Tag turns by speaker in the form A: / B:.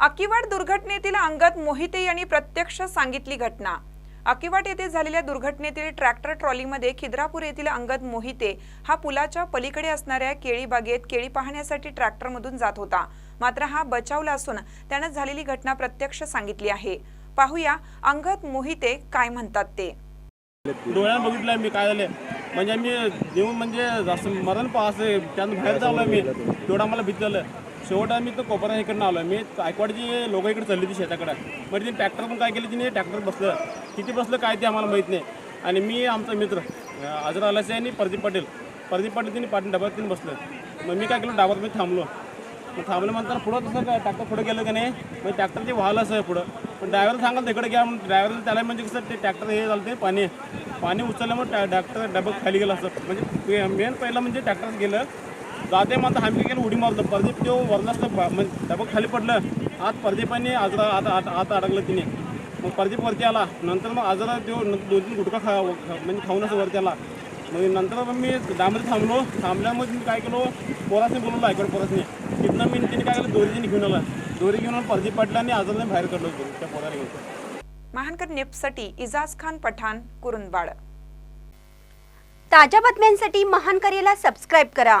A: अकिवाड दुर्घटनेतील अंगद मोहिते यांनी प्रत्यक्ष सांगितली घटना. अकिवाट येथे झालेल्या दुर्घटनेतील ट्रॅक्टर ट्रॉलीमध्ये खिद्रापूर येथील अंगद मोहिते हा पुलाच्या पलीकडे असणाऱ्या केळी बागेत केळी पाहण्यासाठी ट्रॅक्टरमधून जात होता. मात्र हा बचावला असून त्यानं झालेली घटना प्रत्यक्ष सांगितली आहे. पाहूया अंगद मोहिते काय म्हणतात ते.
B: डोळ्या बघितलंय मी काय झालंय. म्हणजे मी देऊन म्हणजे मरण पास त्यानं बाहेर जावलं मी. तेवढं मला भीत झालं शेवट आम्ही तर कोपरा इकडनं आलो मी गायकवाडची लोक इकडे चालली होती शेताकडं. म्हणजे तिने ट्रॅक्टर पण काय केलं? तिने ट्रॅक्टर बसलं. किती बसलं काय ते आम्हाला माहीत नाही. आणि मी आमचा मित्र अं, अजर आलासे आणि प्रदीप पाटील. प्रदीप पाटील तिने पाटील डब्यात तिने बसलं. मग मी काय केलं? डाबात मी थांबलो. मग थांबलं म्हणताना पुढं तसं काय? ट्रॅक्टर पुढं गेलं का नाही? मग ट्रॅक्टरचे व्हायला असं पुढं. पण ड्रायव्हर सांगाल तिकडे घ्या म्हणून. ड्रायव्हर त्याला म्हणजे कसं ते ट्रॅक्टर हे झालं ते पाणी पाणी उचलल्यामुळे ट्रॅक्टर डबं खाली गेलं असं. म्हणजे मेन पहिलं म्हणजे ट्रॅक्टर गेलं. जाते मग आता आम्ही गेलं उडी मारलं. प्रदीप तो वरला असतं बा- म्हणजे डबं खाली पडलं. आत प्रदीपाने आजरा आता आत आत अडकलं तिने. मग प्रदीप वरती आला. नंतर मग आजरा तो दोन तीन गुटखा खा म्हणजे खाऊन असं वरती आला. मग नंतर मग मी डांबरी थांबलो. थांबल्यामुळे मी काय केलो? पोरासने बोलवलं ऐकड पोरासने. तिथनं मी तिने काय केलं? दोरीने घेऊन आला. दोरी घेऊन आला. प्रदीप पाटला आणि आजरने बाहेर काढलो त्या पोराला घेऊन.
A: महानकर निप्ससाठी इजाज खान पठाण कुरुंदवाड.
C: ताज्या बातम्यांसाठी महान करेला सबस्क्राईब करा.